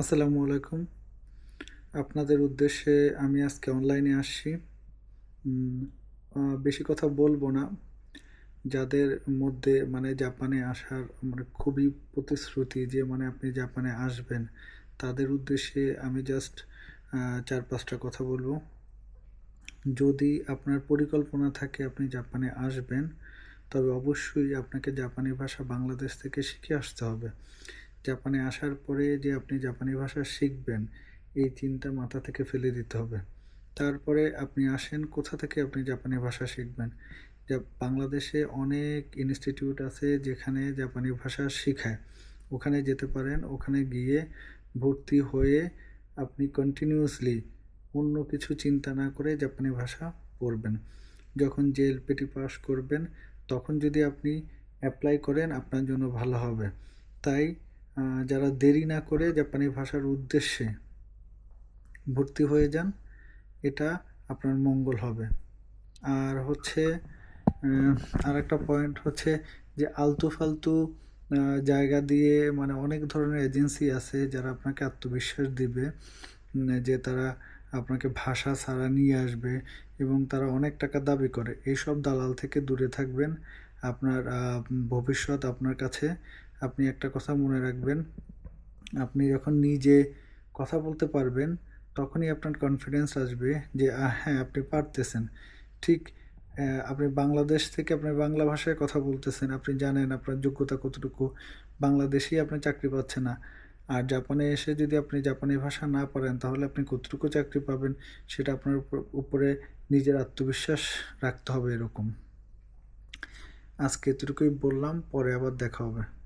আসসালামু আলাইকুম। আপনাদের উদ্দেশ্যে আমি আজকে অনলাইনে আসছি। বেশি কথা বলব না। যাদের মধ্যে মানে জাপানে আসার মানে খুবই প্রতিশ্রুতি যে মানে আপনি জাপানে আসবেন, তাদের উদ্দেশ্যে আমি জাস্ট চার পাঁচটা কথা বলব। যদি আপনার পরিকল্পনা থাকে আপনি জাপানে আসবেন, তবে অবশ্যই আপনাকে জাপানি ভাষা বাংলাদেশ থেকে শিখে আসতে হবে। জাপানে আসার পরে যে আপনি জাপানি ভাষা শিখবেন, এই চিন্তা মাথা থেকে ফেলে দিতে হবে। তারপরে আপনি আসেন, কোথা থেকে আপনি জাপানি ভাষা শিখবেন? যা বাংলাদেশে অনেক ইনস্টিটিউট আছে যেখানে জাপানি ভাষা শেখায়। ওখানে যেতে পারেন, ওখানে গিয়ে ভর্তি হয়ে আপনি কন্টিনিউয়াসলি অন্য কিছু চিন্তা না করে জাপানি ভাষা পড়বেন। যখন জেএলপিটি পাস করবেন, তখন যদি আপনি অ্যাপ্লাই করেন, আপনার জন্য ভালো হবে। তাই যারা দেরি না করে জাপানি ভাষার উদ্দেশ্যে ভর্তি হয়ে যান, এটা আপনার মঙ্গল হবে। আর হচ্ছে আর একটা পয়েন্ট হচ্ছে যে আলতু ফালতু জায়গা দিয়ে মানে অনেক ধরনের এজেন্সি আছে যারা আপনাকে আত্মবিশ্বাস দিবে যে তারা আপনাকে ভাষা ছাড়া নিয়ে আসবে এবং তারা অনেক টাকা দাবি করে। এইসব দালাল থেকে দূরে থাকবেন। আপনার ভবিষ্যৎ আপনার কাছে আপনি একটা কথা মনে রাখবেন। আপনি যখন নিজে কথা বলতে পারবেন, তখনই আপনার কনফিডেন্স আসবে যে হ্যাঁ আপনি পারতেছেন। ঠিক আপনি বাংলাদেশ থেকে আপনি বাংলা ভাষায় কথা বলতেছেন, আপনি জানেন আপনার যোগ্যতা কতটুকু। বাংলাদেশেই আপনি চাকরি পাচ্ছে না। আর জাপানে এসে যদি আপনি জাপানি ভাষা না পারেন, তাহলে আপনি কতটুকু চাকরি পাবেন, সেটা আপনার উপর- নিজের আত্মবিশ্বাস রাখতে হবে এরকম। আজকে এতটুকুই বললাম, পরে আবার দেখা হবে।